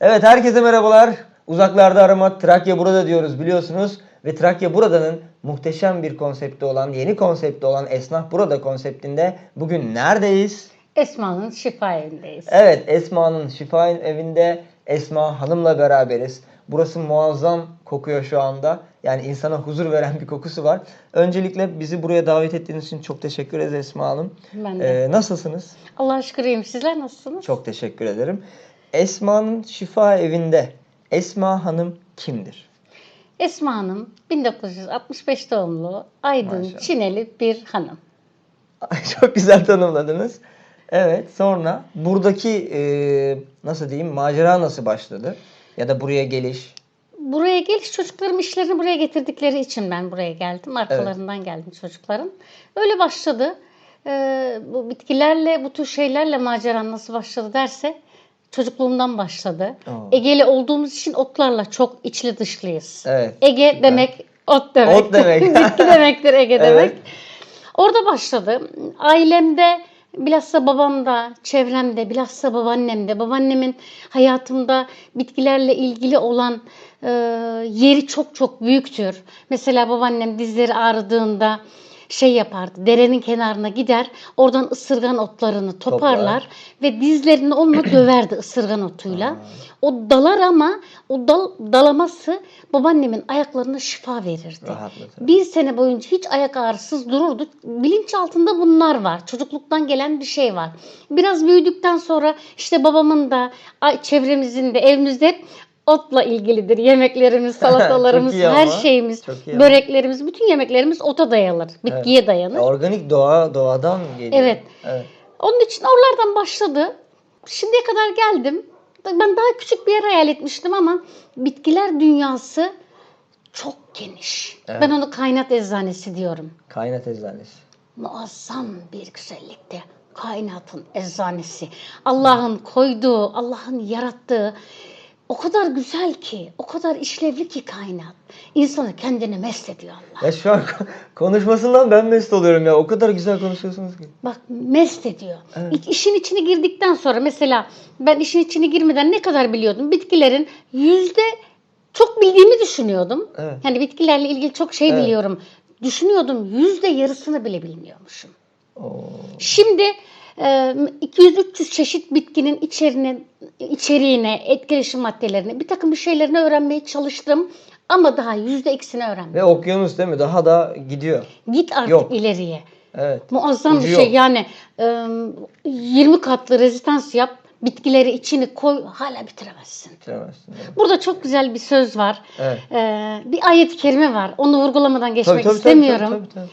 Evet herkese merhabalar. Uzaklarda arama Trakya burada diyoruz biliyorsunuz. Ve Trakya burada'nın muhteşem bir konsepti olan, yeni konsepti olan Esnaf Burada konseptinde bugün neredeyiz? Esma'nın şifa evindeyiz. Evet Esma'nın şifa evinde Esma Hanım'la beraberiz. Burası muazzam kokuyor şu anda. Yani insana huzur veren bir kokusu var. Öncelikle bizi buraya davet ettiğiniz için çok teşekkür ederiz Esma Hanım. Ben de. Ee, nasılsınız? Allah şüküreyim. Sizler nasılsınız? Çok teşekkür ederim. Esma'nın şifa evinde Esma Hanım kimdir? Esma Hanım 1965 doğumlu, Aydın, Maşallah. Çineli bir hanım. Çok güzel tanımladınız. Evet sonra buradaki e, nasıl diyeyim macera nasıl başladı? Ya da buraya geliş. Buraya geliş çocuklarım işlerini buraya getirdikleri için ben buraya geldim. Arkalarından geldim çocukların. Öyle başladı. Ee, bu bitkilerle, bu tür şeylerle maceran nasıl başladı derse çocukluğumdan başladı. Oo. Egeli olduğumuz için otlarla çok içli dışlıyız. Evet, Ege demek ot demek. Ot demek. Bitki demektir Ege Evet. demek. Orada başladı. Ailemde bilhassa babamda, çevremde, bilhassa babaannemde, babaannemin hayatımda bitkilerle ilgili olan e, yeri çok çok büyüktür. Mesela babaannem dizleri ağrıdığında şey yapardı. Derenin kenarına gider, oradan ısırgan otlarını toparlar ve dizlerini onunla döverdi ısırgan otuyla. O dalar ama o dal, dalaması babaannemin ayaklarına şifa verirdi. Rahatlatır. Bir sene boyunca hiç ayak ağrısız dururdu. Bilinç altında bunlar var. Çocukluktan gelen bir şey var. Biraz büyüdükten sonra işte babamın da çevremizin de evimizde hep otla ilgilidir. Yemeklerimiz, salatalarımız, Çok iyi her ama. şeyimiz, Çok iyi ama. böreklerimiz, bütün yemeklerimiz ota dayanır. Bitkiye dayanır. Organik doğa doğadan geliyor. Evet. evet. Onun için oralardan başladı. Şimdiye kadar geldim. Ben daha küçük bir yer hayal etmiştim ama bitkiler dünyası çok geniş. Evet. Ben onu kainat eczanesi diyorum. Kainat eczanesi. Muazzam bir güzellikte kainatın eczanesi. Allah'ın koyduğu, Allah'ın yarattığı o kadar güzel ki, o kadar işlevli ki kainat. İnsanı kendine mest ediyor Allah. Ya şu an konuşmasından ben mest oluyorum ya. O kadar güzel konuşuyorsunuz ki. Bak mest ediyor. Evet. İ- İşin içine girdikten sonra mesela ben işin içine girmeden ne kadar biliyordum? Bitkilerin yüzde çok bildiğimi düşünüyordum. Evet. Yani bitkilerle ilgili çok şey Evet. biliyorum. Düşünüyordum yüzde yarısını bile bilmiyormuşum. Oo. Şimdi 200-300 çeşit bitkinin içerine, içeriğine, etkileşim maddelerine bir takım bir şeylerini öğrenmeye çalıştım. Ama daha yüzde ikisini öğrenmedim. Ve okyanus değil mi? Daha da gidiyor. Git artık Yok. ileriye. Evet. Muazzam Ucu bir şey yok. yani e, 20 katlı rezistans yap, bitkileri içini koy hala bitiremezsin. Bitiremezsin. Evet. Burada çok güzel bir söz var. Evet. E, bir ayet-i kerime var. Onu vurgulamadan geçmek Tabii, tabii, istemiyorum. Tabii, tabii, tabii.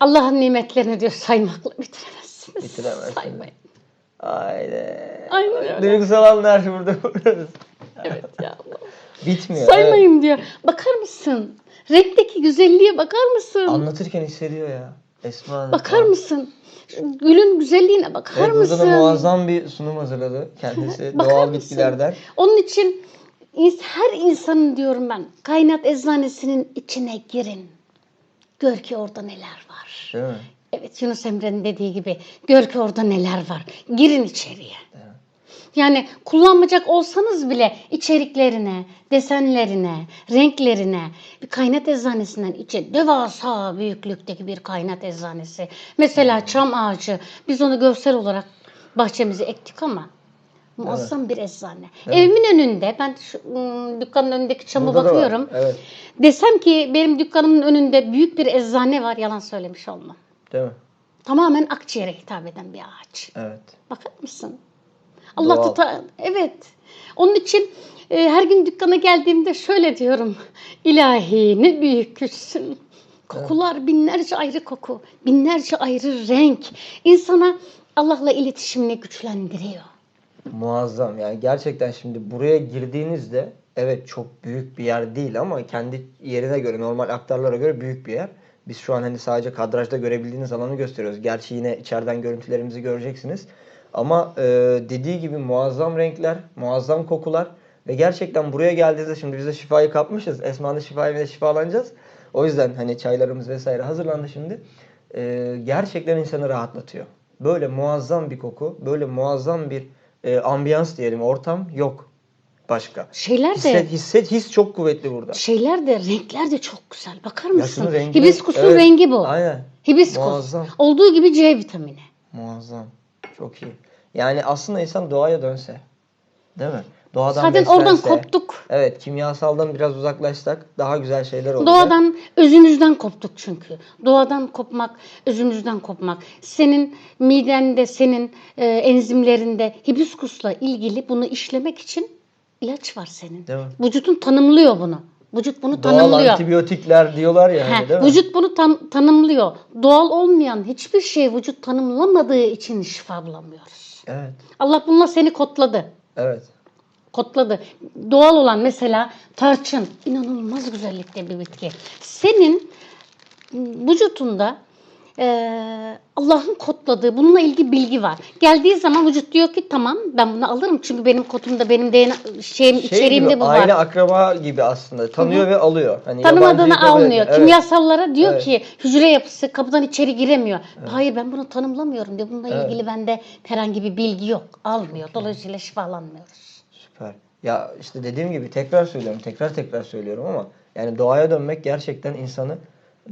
Allah'ın nimetlerini diyor saymakla bitiremezsiniz. Bitiremezsiniz. Saymayın. Haydi. Aynen öyle. Duygusal anlar burada. Evet ya Allah. Bitmiyor. Saymayın diyor. Bakar mısın? Renkteki güzelliğe bakar mısın? Evet. Anlatırken hissediyor ya. Esma Hanım. Bakar mısın? Gülün güzelliğine bakar Evet, mısın? burada da muazzam bir sunum hazırladı kendisi. Doğal mısın? bitkilerden. Onun için her insanın diyorum ben kainat eczanesinin içine girin. Gör ki orada neler var. Değil mi? Evet Yunus Emre'nin dediği gibi gör ki orada neler var. Girin içeriye. Yani kullanmayacak olsanız bile içeriklerine, desenlerine, renklerine bir kainat eczanesinden içe devasa büyüklükteki bir kainat eczanesi. Mesela çam ağacı biz onu görsel olarak bahçemize ektik ama muazzam bir eczane. Evimin önünde ben şu, ım, dükkanın önündeki çama bakıyorum. Evet. Desem ki benim dükkanımın önünde büyük bir eczane var yalan söylemiş olmam. Değil mi? Tamamen akciğere hitap eden bir ağaç. Evet. Bakar mısın? Allah Doğal. tutar. Evet. Onun için e, her gün dükkana geldiğimde şöyle diyorum. İlahi ne büyük güçsün. Kokular binlerce ayrı koku, binlerce ayrı renk. İnsana Allah'la iletişimini güçlendiriyor. Muazzam yani gerçekten şimdi buraya girdiğinizde evet çok büyük bir yer değil ama kendi yerine göre normal aktarlara göre büyük bir yer. Biz şu an hani sadece kadrajda görebildiğiniz alanı gösteriyoruz. Gerçi yine içeriden görüntülerimizi göreceksiniz. Ama e, dediği gibi muazzam renkler, muazzam kokular ve gerçekten buraya geldiğinizde şimdi biz de şifayı kapmışız. Esma'nın şifayı ve şifalanacağız. O yüzden hani çaylarımız vesaire hazırlandı şimdi. E, gerçekten insanı rahatlatıyor. Böyle muazzam bir koku, böyle muazzam bir e, ambiyans diyelim, ortam yok başka. Şeyler de Hisset, hisset, his çok kuvvetli burada. şeyler de renkler de çok güzel. Bakar mısın? şunun rengi- Hibiskusun Evet, rengi bu. Aynen. Hibiskus. Muazzam. Olduğu gibi C vitamini. Muazzam. Çok iyi. Yani aslında insan doğaya dönse. Değil mi? Doğadan Zaten oradan beslense, koptuk. Evet, kimyasaldan biraz uzaklaşsak daha güzel şeyler olacak. Doğadan, özümüzden koptuk çünkü. Doğadan kopmak, özümüzden kopmak. Senin midende, senin e, enzimlerinde hibiskusla ilgili bunu işlemek için ilaç var senin. Değil mi? Vücudun tanımlıyor bunu. Vücut bunu Doğal tanımlıyor. antibiyotikler diyorlar ya hani, He, değil mi? vücut bunu tam, tanımlıyor. Doğal olmayan hiçbir şey vücut tanımlamadığı için şifa bulamıyoruz. Evet. Allah bununla seni kodladı. Evet. Kodladı. Doğal olan mesela tarçın inanılmaz güzellikte bir bitki. Senin vücutunda eee, Allah'ın kodladığı bununla ilgili bilgi var. Geldiği zaman vücut diyor ki tamam ben bunu alırım çünkü benim kodumda benim DNA şeyim Şey içeriğimde gibi, bu var. aile akraba gibi aslında. Tanıyor ve alıyor. Hani Tanımadığını almıyor. Evet. Kimyasallara diyor Evet. ki hücre yapısı kapıdan içeri giremiyor. Hayır ben bunu tanımlamıyorum diyor. Bununla Evet. ilgili bende herhangi bir bilgi yok. Almıyor. Dolayısıyla şifalanmıyoruz. Süper. Ya işte dediğim gibi tekrar söylüyorum, tekrar tekrar söylüyorum ama yani doğaya dönmek gerçekten insanı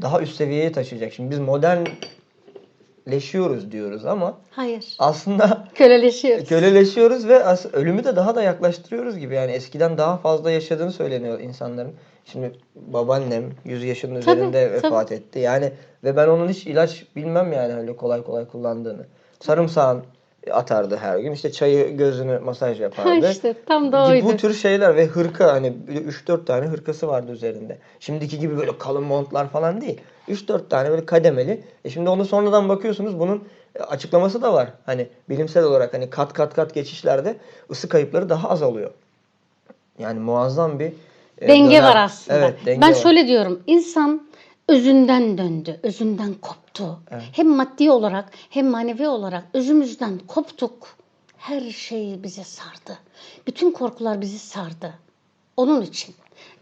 daha üst seviyeye taşıyacak. Şimdi biz modernleşiyoruz diyoruz ama Hayır. aslında Köleleşiyoruz. köleleşiyoruz ve as- ölümü de daha da yaklaştırıyoruz gibi. Yani eskiden daha fazla yaşadığını söyleniyor insanların. Şimdi babaannem 100 yaşının Tabii, üzerinde tabii. vefat etti. Yani ve ben onun hiç ilaç bilmem yani öyle kolay kolay kullandığını. Sarımsağın atardı her gün. İşte çayı gözünü masaj yapardı. işte tam da oydu. Bu tür şeyler ve hırka hani 3-4 tane hırkası vardı üzerinde. Şimdiki gibi böyle kalın montlar falan değil. 3-4 tane böyle kademeli. E şimdi onu sonradan bakıyorsunuz bunun e, açıklaması da var. Hani bilimsel olarak hani kat kat kat geçişlerde ısı kayıpları daha az oluyor. Yani muazzam bir e, denge dönem. var aslında. Evet, denge ben var. şöyle diyorum. İnsan özünden döndü, özünden koptu. Evet. Hem maddi olarak hem manevi olarak özümüzden koptuk. Her şey bize sardı. Bütün korkular bizi sardı. Onun için.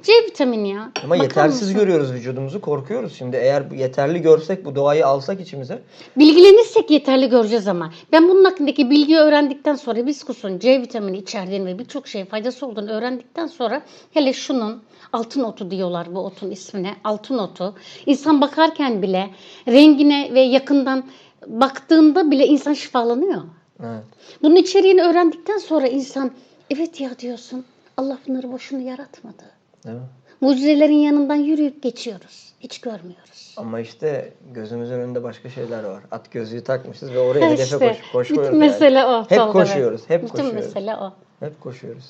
C vitamini ya. Ama Bakar yetersiz mısın? görüyoruz vücudumuzu, korkuyoruz. Şimdi eğer yeterli görsek, bu doğayı alsak içimize Bilgilenirsek yeterli göreceğiz ama. Ben bunun hakkındaki bilgiyi öğrendikten sonra hibiskusun C vitamini içerdiğini ve birçok şey faydası olduğunu öğrendikten sonra hele şunun altın otu diyorlar bu otun ismine. Altın otu. İnsan bakarken bile rengine ve yakından baktığında bile insan şifalanıyor. evet. Bunun içeriğini öğrendikten sonra insan evet ya diyorsun. Allah bunları boşuna yaratmadı. Değil mi? Mucizelerin yanından yürüyüp geçiyoruz. Hiç görmüyoruz. Ama işte gözümüzün önünde başka şeyler var. At gözlüğü takmışız ve oraya hedefe İşte, koş, koşuyoruz. bütün yani. mesele o. Hep Tolga koşuyoruz, hep Bütün koşuyoruz. mesele o. Hep koşuyoruz.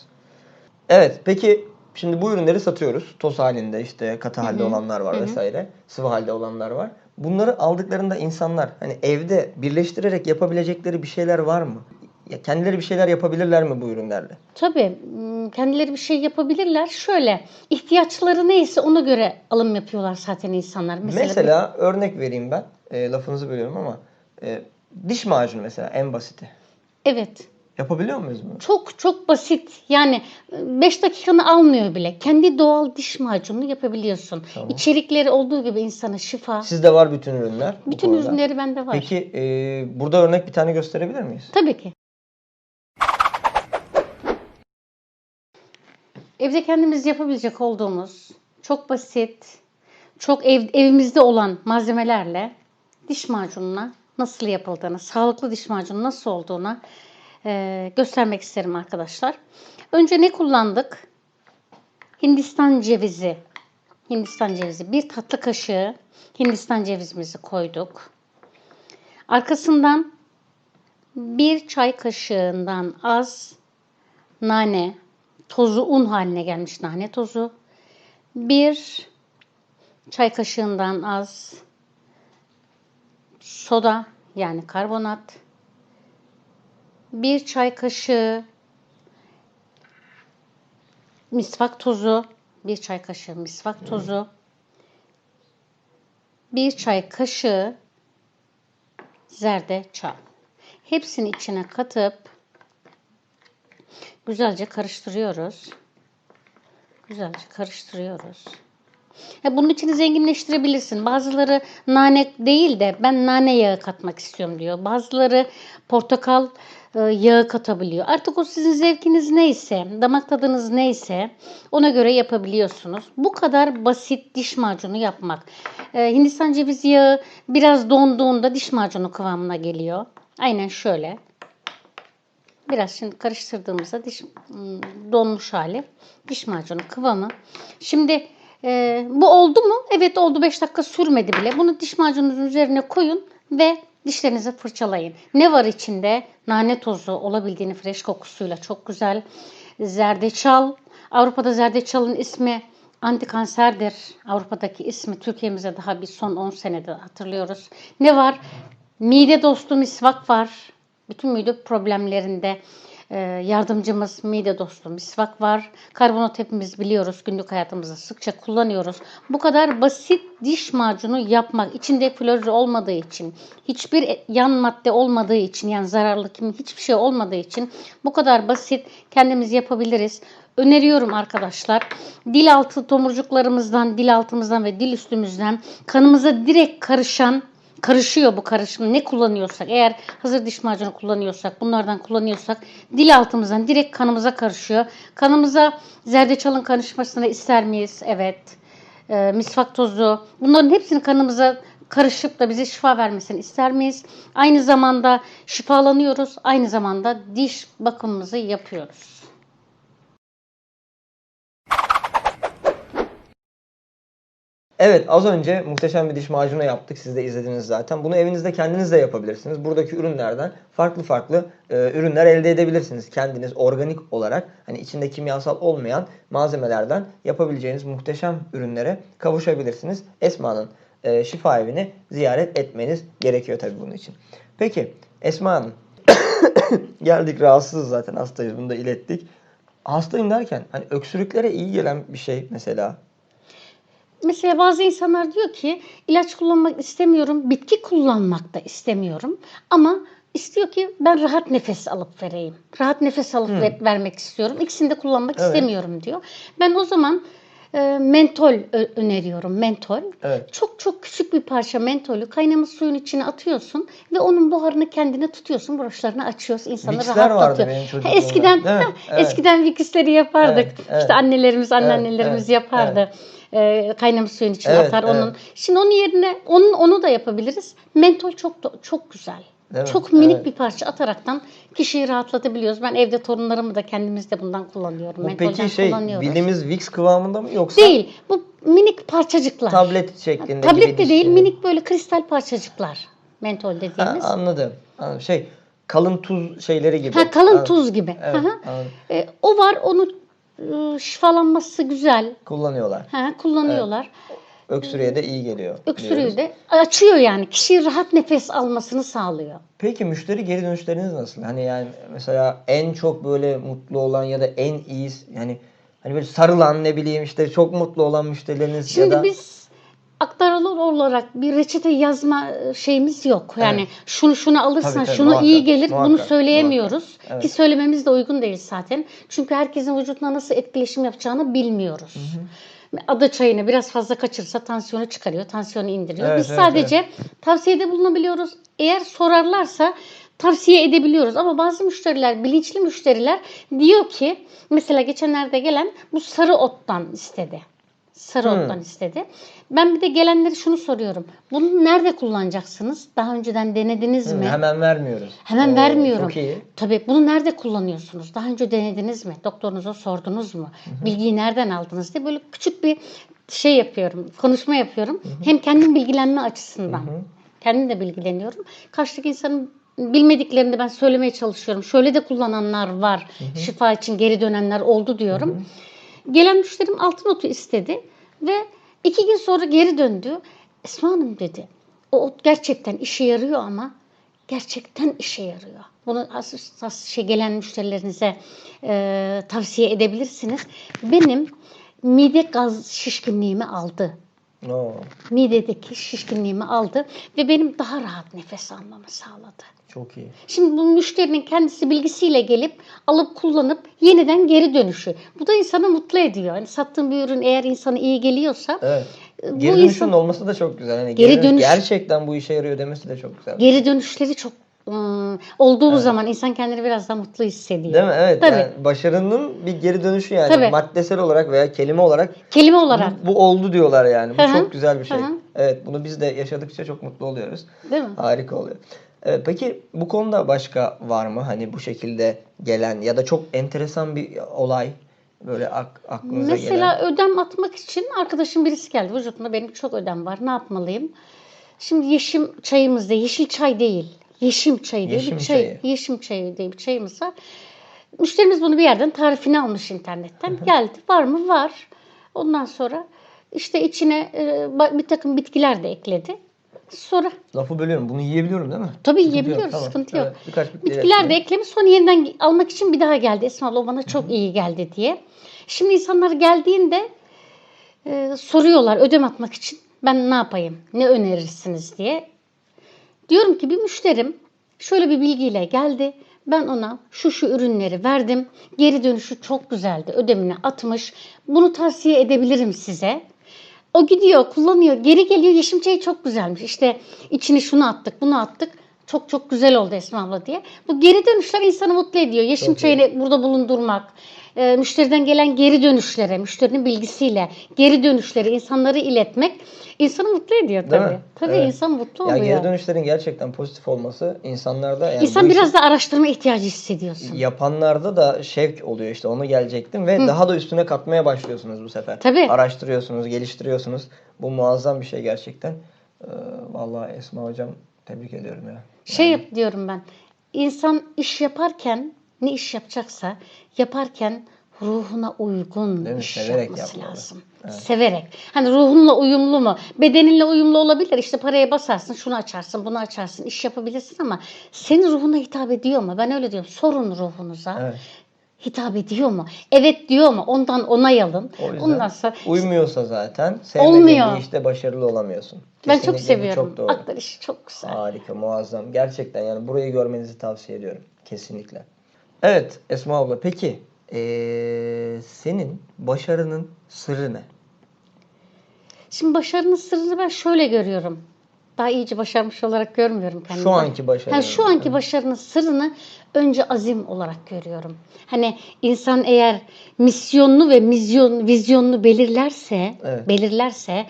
Evet, peki şimdi bu ürünleri satıyoruz. Toz halinde işte katı halde olanlar var vesaire. Sıvı halde olanlar var. Bunları aldıklarında insanlar hani evde birleştirerek yapabilecekleri bir şeyler var mı? Ya kendileri bir şeyler yapabilirler mi bu ürünlerle? Tabii m, kendileri bir şey yapabilirler. Şöyle ihtiyaçları neyse ona göre alım yapıyorlar zaten insanlar. Mesela, Mesela, örnek vereyim ben. E, lafınızı bölüyorum ama e, diş macunu mesela en basiti. evet Yapabiliyor muyuz bunu? çok çok basit. Yani 5 dakikanı almıyor bile. Kendi doğal diş macununu yapabiliyorsun. Tamam. İçerikleri olduğu gibi insana şifa. Sizde var bütün ürünler. Bütün ürünleri bende var. Peki e, burada örnek bir tane gösterebilir miyiz? Tabii ki. Evde kendimiz yapabilecek olduğumuz çok basit, çok ev, evimizde olan malzemelerle diş macununa nasıl yapıldığını, sağlıklı diş macunu nasıl olduğunu e, göstermek isterim arkadaşlar. Önce ne kullandık? Hindistan cevizi. Hindistan cevizi. Bir tatlı kaşığı Hindistan cevizimizi koyduk. Arkasından bir çay kaşığından az nane tozu un haline gelmiş nane tozu. Bir çay kaşığından az soda yani karbonat. Bir çay kaşığı misvak tozu. Bir çay kaşığı misvak tozu. Bir çay kaşığı zerdeçal. hepsini içine katıp güzelce karıştırıyoruz. Güzelce karıştırıyoruz. Ya bunun içini zenginleştirebilirsin. Bazıları nane değil de ben nane yağı katmak istiyorum diyor. Bazıları portakal e, yağı katabiliyor. Artık o sizin zevkiniz neyse, damak tadınız neyse ona göre yapabiliyorsunuz. Bu kadar basit diş macunu yapmak. E, Hindistan cevizi yağı biraz donduğunda diş macunu kıvamına geliyor. Aynen şöyle. Biraz şimdi karıştırdığımızda diş ım, donmuş hali. Diş macunu kıvamı. Şimdi e, bu oldu mu? Evet oldu 5 dakika sürmedi bile. Bunu diş macununuzun üzerine koyun ve dişlerinizi fırçalayın. Ne var içinde? Nane tozu olabildiğini fresh kokusuyla çok güzel. Zerdeçal. Avrupa'da zerdeçalın ismi antikanserdir. Avrupa'daki ismi Türkiye'mize daha bir son 10 senede hatırlıyoruz. Ne var? Mide dostu misvak var. Bütün mide problemlerinde e, yardımcımız mide dostu misvak var. Karbonat hepimiz biliyoruz. Günlük hayatımızda sıkça kullanıyoruz. Bu kadar basit diş macunu yapmak, içinde florür olmadığı için, hiçbir yan madde olmadığı için, yani zararlı kim hiçbir şey olmadığı için bu kadar basit kendimiz yapabiliriz. Öneriyorum arkadaşlar. Dil altı tomurcuklarımızdan, dil altımızdan ve dil üstümüzden kanımıza direkt karışan karışıyor bu karışım. Ne kullanıyorsak, eğer hazır diş macunu kullanıyorsak, bunlardan kullanıyorsak dil altımızdan direkt kanımıza karışıyor. Kanımıza zerdeçalın karışmasını ister miyiz? Evet. Ee, misvak tozu. Bunların hepsini kanımıza karışıp da bize şifa vermesini ister miyiz? Aynı zamanda şifalanıyoruz. Aynı zamanda diş bakımımızı yapıyoruz. Evet az önce muhteşem bir diş macunu yaptık. Siz de izlediniz zaten. Bunu evinizde kendiniz de yapabilirsiniz. Buradaki ürünlerden farklı farklı e, ürünler elde edebilirsiniz. Kendiniz organik olarak hani içinde kimyasal olmayan malzemelerden yapabileceğiniz muhteşem ürünlere kavuşabilirsiniz. Esma'nın e, şifa evini ziyaret etmeniz gerekiyor tabii bunun için. Peki Esma Hanım geldik rahatsızız zaten hastayız bunu da ilettik. Hastayım derken hani öksürüklere iyi gelen bir şey mesela Mesela bazı insanlar diyor ki ilaç kullanmak istemiyorum, bitki kullanmak da istemiyorum ama istiyor ki ben rahat nefes alıp vereyim. Rahat nefes alıp ver- vermek istiyorum. İkisini de kullanmak Evet. istemiyorum diyor. Ben o zaman e, mentol öneriyorum. Mentol. Evet. Çok çok küçük bir parça mentolü kaynamış suyun içine atıyorsun ve onun buharını kendine tutuyorsun. Broşlarını açıyorsun. insanı rahatlatıyor. vardı benim eskiden ha, Evet. eskiden viksleri yapardık. Evet, evet. İşte annelerimiz, Evet, anneannelerimiz evet, yapardı. Ee, kaynamış suyun içine Evet, atar evet. onun. Şimdi onun yerine onun onu da yapabiliriz. Mentol çok da- çok güzel. Mi? Çok minik Evet. bir parça ataraktan kişiyi rahatlatabiliyoruz. Ben evde torunlarımı da kendimiz de bundan kullanıyorum. Bu Mentolden peki şey bildiğimiz Vicks kıvamında mı yoksa Değil. Bu minik parçacıklar. tablet şeklinde Tablet gibi de değil, dişli- minik böyle kristal parçacıklar. Mentol Ha, dediğimiz. anladım. anladım. Şey kalın tuz şeyleri gibi. Ha, kalın Anladım. tuz gibi. Evet, hı. anladım. E, o var, onu e, şifalanması güzel. Kullanıyorlar. Ha, kullanıyorlar. Öksürüğe de iyi geliyor. Öksürüğü de açıyor yani. Kişi rahat nefes almasını sağlıyor. Peki müşteri geri dönüşleriniz nasıl? Hani yani mesela en çok böyle mutlu olan ya da en iyi yani hani böyle sarılan ne bileyim işte çok mutlu olan müşterileriniz Şimdi ya da biz aktarılı olarak bir reçete yazma e, şeyimiz yok. Yani Evet. şunu şunu alırsan Tabii, tabii, şunu muhakkak, iyi gelir bunu muhakkak, söyleyemiyoruz. muhakkak. Evet. Ki söylememiz de uygun değil zaten. Çünkü herkesin vücuduna nasıl etkileşim yapacağını bilmiyoruz. Ada çayını biraz fazla kaçırsa tansiyonu çıkarıyor, tansiyonu indiriyor. Evet, Biz evet, sadece tavsiyede bulunabiliyoruz. Eğer sorarlarsa tavsiye edebiliyoruz. Ama bazı müşteriler, bilinçli müşteriler diyor ki mesela geçenlerde gelen bu sarı ottan istedi. Sarı Hmm. ottan istedi. Ben bir de gelenleri şunu soruyorum. Bunu nerede kullanacaksınız? Daha önceden denediniz Hı, mi? hemen vermiyoruz. Hemen Oo, vermiyorum. Çok iyi. Tabii bunu nerede kullanıyorsunuz? Daha önce denediniz mi? Doktorunuza sordunuz mu? Bilgiyi nereden aldınız diye böyle küçük bir şey yapıyorum, konuşma yapıyorum. Hem kendim bilgilenme açısından. Kendim de bilgileniyorum. Karşıdaki insanın bilmediklerini ben söylemeye çalışıyorum. Şöyle de kullananlar var. Şifa için geri dönenler oldu diyorum. Gelen müşterim altın otu istedi ve iki gün sonra geri döndü. Esma Hanım dedi. O ot gerçekten işe yarıyor ama gerçekten işe yarıyor. Bunu as, as şey gelen müşterilerinize e, tavsiye edebilirsiniz. Benim mide gaz şişkinliğimi aldı. Oo, Midedeki şişkinliğimi aldı ve benim daha rahat nefes almamı sağladı. çok iyi. Şimdi bu müşterinin kendisi bilgisiyle gelip alıp kullanıp yeniden geri dönüşü. Bu da insanı mutlu ediyor. Hani sattığın bir ürün eğer insana iyi geliyorsa Evet. bu Geri dönüşün insan olması da çok güzel. Hani Geri geri dönüş- gerçekten bu işe yarıyor demesi de çok güzel. geri dönüşleri çok ıı, olduğu zaman insan kendini biraz daha mutlu hissediyor. Değil mi? Evet. Tabii. Yani başarının bir geri dönüşü yani Tabii. maddesel olarak veya kelime olarak Kelime olarak bu, bu oldu diyorlar yani. Bu Hı hı. çok güzel bir şey. Hı hı. Evet, bunu biz de yaşadıkça çok mutlu oluyoruz. değil mi? Harika oluyor. Evet, peki bu konuda başka var mı? Hani bu şekilde gelen ya da çok enteresan bir olay böyle ak- aklınıza Mesela gelen. ödem atmak için arkadaşım birisi geldi. Vücudumda benim çok ödem var. Ne yapmalıyım? Şimdi yeşim çayımızda yeşil çay değil. Yeşim çayı diye Yeşim bir çay. çayı. Yeşim çayı diye bir çayımız var. Müşterimiz bunu bir yerden tarifini almış internetten. Geldi. Var mı? Var. Ondan sonra işte içine e, bir takım bitkiler de ekledi. Sonra Lafı bölüyorum. Bunu yiyebiliyorum değil mi? tabii Sıkıntı yok, yiyebiliyoruz. tamam. Sıkıntı yok. Evet, birkaç bitki Bitkiler de eklemiş. Sonra yeniden almak için bir daha geldi. Esma abla o bana çok iyi geldi diye. Şimdi insanlar geldiğinde e, soruyorlar ödem atmak için ben ne yapayım, ne önerirsiniz diye. Diyorum ki bir müşterim şöyle bir bilgiyle geldi. Ben ona şu şu ürünleri verdim. Geri dönüşü çok güzeldi. Ödemini atmış. Bunu tavsiye edebilirim size. O gidiyor, kullanıyor. Geri geliyor. Yeşim çayı çok güzelmiş. İşte içine şunu attık, bunu attık. Çok çok güzel oldu Esma abla diye. Bu geri dönüşler insanı mutlu ediyor. Yeşim Çok iyi. çayını burada bulundurmak, e, müşteriden gelen geri dönüşlere, müşterinin bilgisiyle geri dönüşleri insanları iletmek insanı mutlu ediyor Değil tabii. mi? Tabii Evet. insan mutlu Ya oluyor. geri dönüşlerin gerçekten pozitif olması insanlarda yani İnsan biraz da araştırma ihtiyacı hissediyorsun. yapanlarda da şevk oluyor işte onu gelecektim ve daha da üstüne katmaya başlıyorsunuz bu sefer. Tabii. Araştırıyorsunuz, geliştiriyorsunuz. Bu muazzam bir şey gerçekten. Ee, vallahi Esma hocam tebrik ediyorum ya. Şey yap diyorum ben. İnsan iş yaparken ne iş yapacaksa yaparken ruhuna uygun Değil mi? iş Severek yapması yapmalı. lazım. Severek. Hani ruhunla uyumlu mu? Bedeninle uyumlu olabilir. İşte paraya basarsın, şunu açarsın, bunu açarsın, iş yapabilirsin ama senin ruhuna hitap ediyor mu? Ben öyle diyorum. Sorun ruhunuza. Evet. Hitap ediyor mu? Evet diyor mu? Ondan onay alın. O yüzden Ondan sonra uymuyorsa zaten sevmediğin Olmuyor. bir işte başarılı olamıyorsun. ben çok Kesinlikle seviyorum. Çok doğru. Aktar işi çok güzel. Harika, muazzam. Gerçekten yani burayı görmenizi tavsiye ediyorum. Kesinlikle. Evet Esma abla peki ee, senin başarının sırrı ne? Şimdi başarının sırrını ben şöyle görüyorum. Daha iyice başarmış olarak görmüyorum kendimi. Şu anki başarını. Ha, şu anki başarının sırrını önce azim olarak görüyorum. Hani insan eğer misyonunu ve vizyon, vizyonunu belirlerse, Evet. belirlerse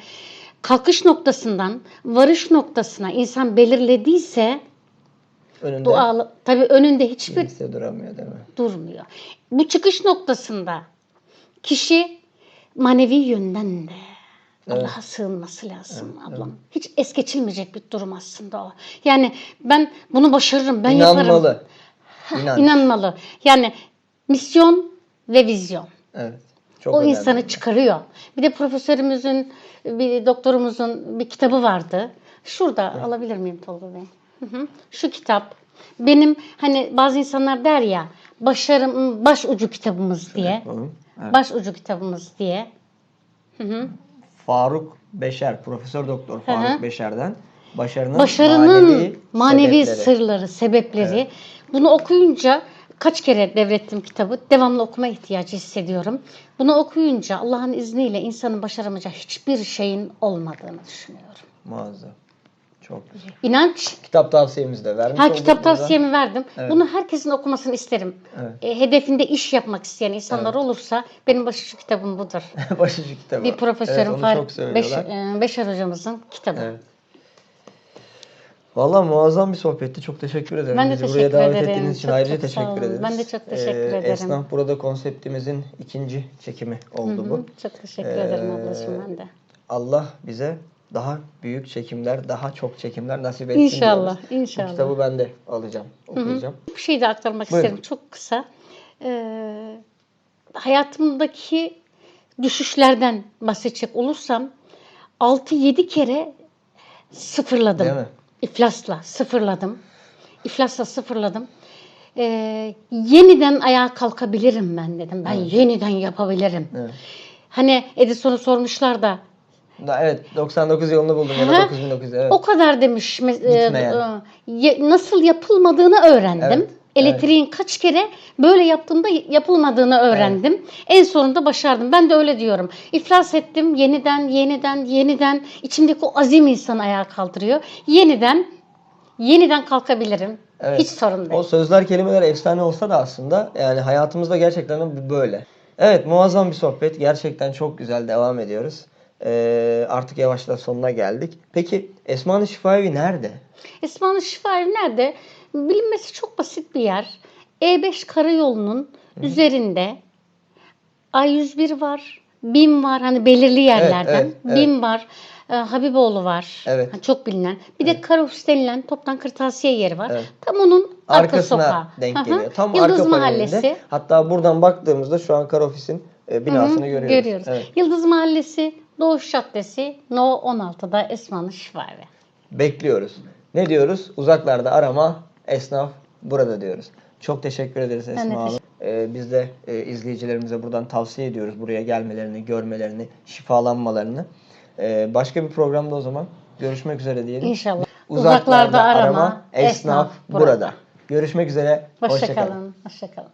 kalkış noktasından varış noktasına insan belirlediyse Önünde dua tabii önünde hiçbir kimse duramıyor değil mi? durmuyor. Bu çıkış noktasında kişi manevi yönden de Allah'a sığınması lazım ablam. Hiç es geçilmeyecek bir durum aslında o. Yani ben bunu başarırım, ben yaparım. İnanmalı. İnanç. İnanmalı. Yani misyon ve vizyon. Evet. Çok o önemli. insanı çıkarıyor. Bir de profesörümüzün, bir doktorumuzun bir kitabı vardı. Şurada alabilir miyim Tolga Bey? Hı hı. Şu kitap. Benim hani bazı insanlar der ya başarım baş ucu kitabımız diye. Yapalım. Evet. Baş ucu kitabımız diye. Hı hı. Faruk Beşer, Profesör Doktor hı. Faruk Beşer'den başarının, Başarının manevi, manevi, sebepleri. sırları, sebepleri. Bunu okuyunca kaç kere devrettim kitabı. Devamlı okuma ihtiyacı hissediyorum. Bunu okuyunca Allah'ın izniyle insanın başaramayacağı hiçbir şeyin olmadığını düşünüyorum. Muazzam. Çok güzel. İnanç. Kitap tavsiyemizi de vermiş Ha kitap burada. tavsiyemi verdim. Evet. Bunu herkesin okumasını isterim. Evet. E, hedefinde iş yapmak isteyen insanlar olursa benim başucu kitabım budur. Başucu kitabı. Bir profesörüm evet, çok Beş, e, Beşer hocamızın kitabı. Evet. Vallahi muazzam bir sohbetti. Çok teşekkür ederim. Ben de Bizi buraya teşekkür davet ederim. ettiğiniz için Çok ayrıca çok teşekkür ederiz. Ben de çok teşekkür ederim. Esnaf burada konseptimizin ikinci çekimi oldu Hı, bu. Çok teşekkür ederim Ee, ablacığım ben de. Allah bize daha büyük çekimler, daha çok çekimler nasip etsin İnşallah, diyoruz. inşallah. Bu kitabı ben de alacağım, okuyacağım. Bir şey de aktarmak Buyurun. isterim çok kısa. Ee, hayatımdaki düşüşlerden bahsedecek olursam 6-7 kere sıfırladım. Değil mi? İflasla sıfırladım. İflasla sıfırladım. Ee, yeniden ayağa kalkabilirim ben dedim. Ben yeniden yapabilirim. Evet. Hani Edison'u sormuşlar da Da- Evet 99 yolunu buldum ya da Aha. 9900 evet. O kadar demiş. mes- e, e, nasıl yapılmadığını öğrendim. Evet, Elektriğin kaç kere böyle yaptığımda yapılmadığını öğrendim. En sonunda başardım. Ben de öyle diyorum. İflas ettim. Yeniden, yeniden, yeniden. İçimdeki o azim insanı ayağa kaldırıyor. Yeniden, yeniden kalkabilirim. Evet. Hiç sorun değil. O sözler kelimeler efsane olsa da aslında yani hayatımızda gerçekten bu böyle. Evet muazzam bir sohbet. Gerçekten çok güzel devam ediyoruz. Ee, artık yavaştan sonuna geldik. Peki Esma-ı Şifaevi nerede? Esma-ı Şifaevi nerede? Bilinmesi çok basit bir yer. E5 karayolunun üzerinde A101 var, BİM var hani belirli yerlerden. evet, evet. BİM var, e, Habiboğlu var. Evet. Ha, Çok bilinen. Bir de Karofis denilen toptan kırtasiye yeri var. Evet. Tam onun arka Arkasına sokağı. denk Hı hı. geliyor. Tam Yıldız arka Mahallesi. panelinde. Hatta buradan baktığımızda şu an Kar Ofis'in e, binasını Hı hı, görüyoruz. Evet. Yıldız Mahallesi, Doğuş Caddesi, No 16'da Esma-ı Şifaevi. Bekliyoruz. Ne diyoruz? Uzaklarda arama, esnaf burada diyoruz. Çok teşekkür ederiz de Esma Hanım. teşekkür- Ee, biz de e, izleyicilerimize buradan tavsiye ediyoruz buraya gelmelerini, görmelerini, şifalanmalarını. Ee, başka bir programda o zaman görüşmek üzere diyelim. İnşallah. Uzaklarda, arama, esnaf, burada. Görüşmek üzere. Hoşça kalın. Hoşçakalın. Hoşçakalın.